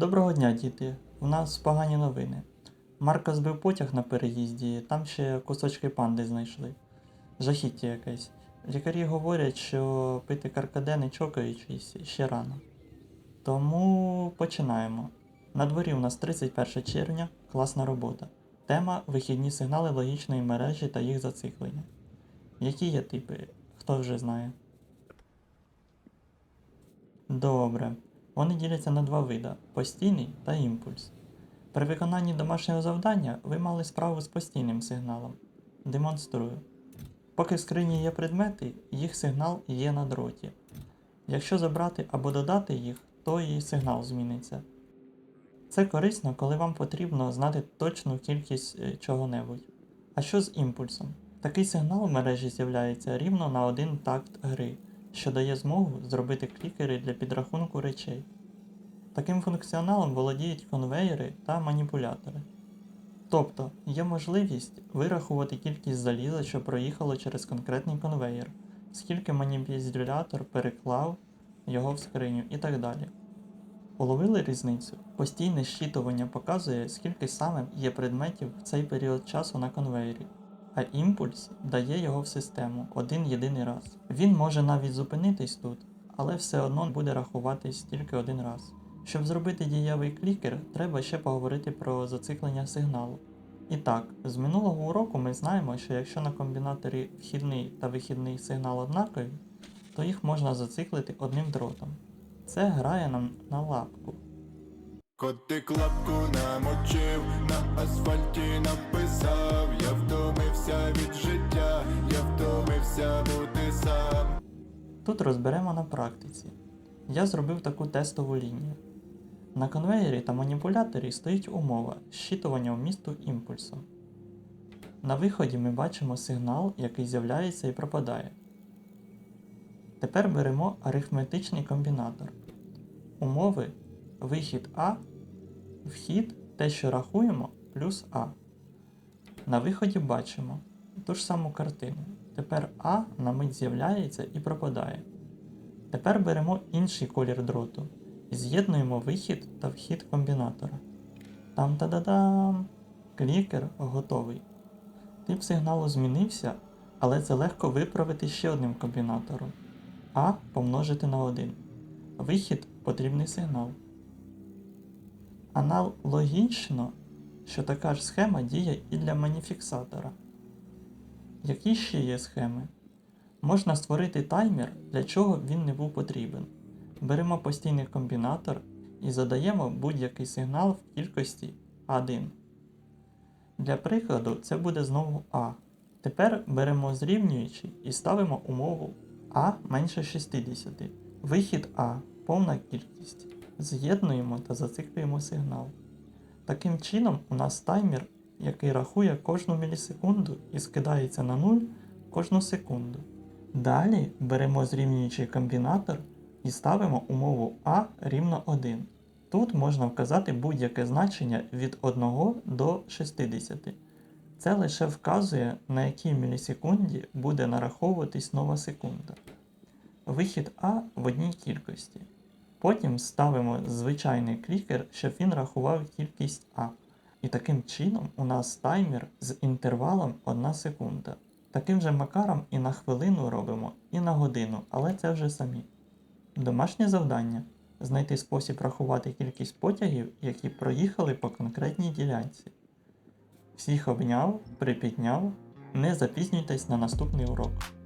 Доброго дня, діти. У нас погані новини. Марко збив потяг на переїзді, там ще кусочки панди знайшли. Жахіття якесь. Лікарі говорять, що пити каркаде не чокаючись ще рано. Тому починаємо. На дворі у нас 31 червня, класна робота. Тема вихідні сигнали логічної мережі та їх зациклення. Які є типи? Хто вже знає? Добре. Вони діляться на два види постійний та імпульс. При виконанні домашнього завдання ви мали справу з постійним сигналом. Демонструю. Поки в скрині є предмети, їх сигнал є на дроті. Якщо забрати або додати їх, то і сигнал зміниться. Це корисно, коли вам потрібно знати точну кількість е, чого-небудь. А що з імпульсом? Такий сигнал в мережі з'являється рівно на один такт гри, що дає змогу зробити клікери для підрахунку речей. Таким функціоналом володіють конвейери та маніпулятори. Тобто є можливість вирахувати кількість заліза, що проїхало через конкретний конвейер, скільки маніпулятор переклав його в скриню і так далі. Уловили різницю? Постійне щитування показує, скільки саме є предметів в цей період часу на конвейері, а імпульс дає його в систему один єдиний раз. Він може навіть зупинитись тут, але все одно буде рахуватись тільки один раз. Щоб зробити дієвий клікер, треба ще поговорити про зациклення сигналу. І так, з минулого уроку ми знаємо, що якщо на комбінаторі вхідний та вихідний сигнал однакові, то їх можна зациклити одним дротом. Це грає нам на лапку. Котик лапку намочив, на асфальті написав, я втомився від життя, я втомився бути сам. Тут розберемо на практиці. Я зробив таку тестову лінію. На конвеєрі та маніпуляторі стоїть умова щитування вмісту імпульсу. На виході ми бачимо сигнал, який з'являється і пропадає. Тепер беремо арифметичний комбінатор. Умови вихід А, вхід те, що рахуємо, плюс А. На виході бачимо ту ж саму картину. Тепер А на мить з'являється і пропадає. Тепер беремо інший колір дроту і з'єднуємо вихід та вхід комбінатора. Там-та-да-дам! Клікер готовий. Тип сигналу змінився, але це легко виправити ще одним комбінатором. А помножити на 1. Вихід потрібний сигнал. Аналогічно, що така ж схема діє і для маніфіксатора. Які ще є схеми? Можна створити таймер, для чого він не був потрібен. Беремо постійний комбінатор і задаємо будь-який сигнал в кількості 1. Для прикладу, це буде знову А. Тепер беремо зрівнюючий і ставимо умову А менше 60. Вихід А повна кількість. З'єднуємо та зациклюємо сигнал. Таким чином, у нас таймер, який рахує кожну мілісекунду і скидається на 0 кожну секунду. Далі беремо зрівнюючий комбінатор і ставимо умову А рівно 1. Тут можна вказати будь-яке значення від 1 до 60. Це лише вказує, на якій мілісекунді буде нараховуватись нова секунда. Вихід А в одній кількості. Потім ставимо звичайний клікер, щоб він рахував кількість А. І таким чином у нас таймер з інтервалом 1 секунда. Таким же макаром і на хвилину робимо, і на годину, але це вже самі. Домашнє завдання знайти спосіб рахувати кількість потягів, які проїхали по конкретній ділянці. Всіх обняв, припідняв, не запізнюйтесь на наступний урок.